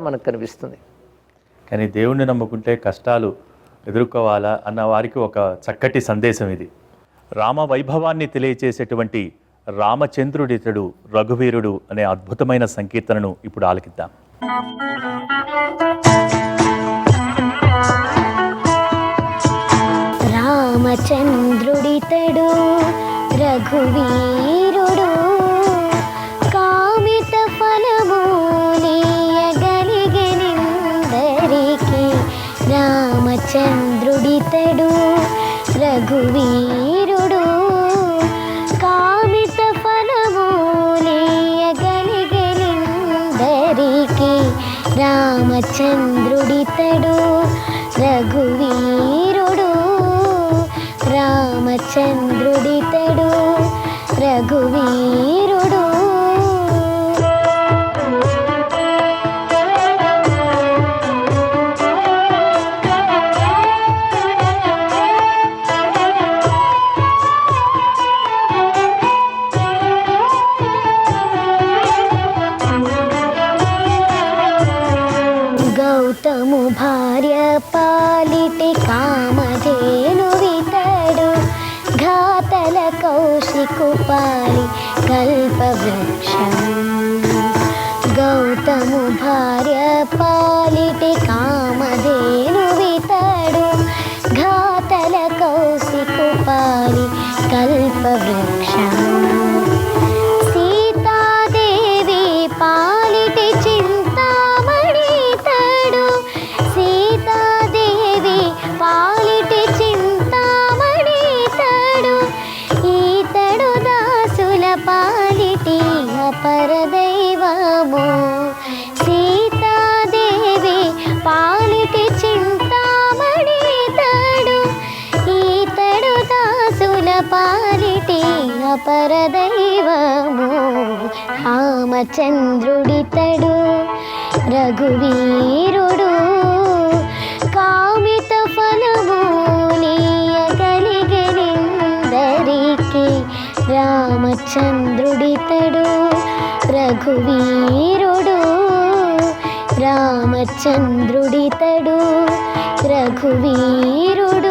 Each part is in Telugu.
మనకు కనిపిస్తుంది. కానీ దేవుణ్ణి నమ్ముకుంటే కష్టాలు ఎదుర్కోవాలా అన్న వారికి ఒక చక్కటి సందేశం ఇది. రామ వైభవాన్ని తెలియచేసేటువంటి రామచంద్రుడితడు రఘువీరుడు అనే అద్భుతమైన సంకీర్తనను ఇప్పుడు ఆలకిద్దాం. రామచంద్రుడితడు రఘువీరుడు రామచంద్రుడితడు రఘువీరుడు. కామిత ఫలమూలియగలిగలిందరికి రామచంద్రుడితడు రఘువీరుడు. రామచంద్రుడితడు రఘువీరుడు. కల్పవృక్షం గౌతము భార్య పాలిటి కామధేను ఘాతల కౌశికు కల్పవృక్షం సీతాదేవి పాలిటి చింతామణి సీతాదేవి పాలిటి చింతామణి ఈతడు దాసుల పాలిటి పరదైవము. సీతాదేవి పాలిటి చింతామణి తడు. ఈతడు దాసుల పాలిటి అపరదైవము. రామచంద్రుడితడు రఘువీరుడు. కామిత ఫలము ఫలమూలియగలిగెనిందరికి రామచంద్రుడితడు రఘువీరుడు రామచంద్రుడితడు రఘువీరుడు.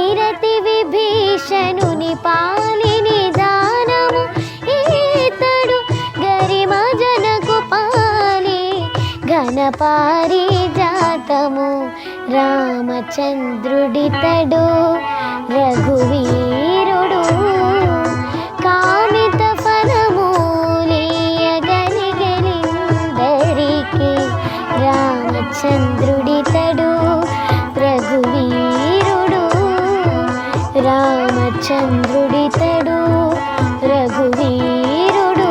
నీరతి విభీషణుని పాలి నిధానము ఈతడు గరిమ జనకు పాలి ఘనపారి జాతము రామచంద్రుడితడు రఘువీరుడు కామిత ఫలమూలియగలిగలిందరికి రామచంద్రు చంద్రుడితడు రఘువీరుడు.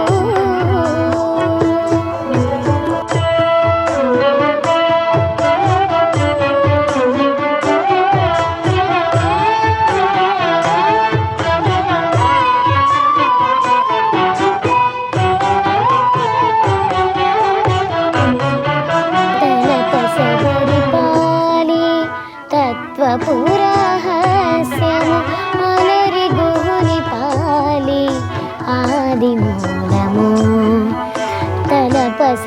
తత్వపు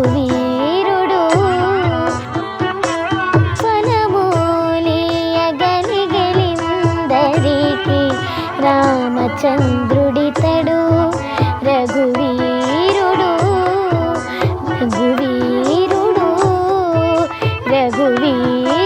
కుబీరుడు. స్వనమూలియగని గెలిందరికి రామచంద్రుడితడు. రఘువీరుడు రఘువీరుడు రఘువీరుడు.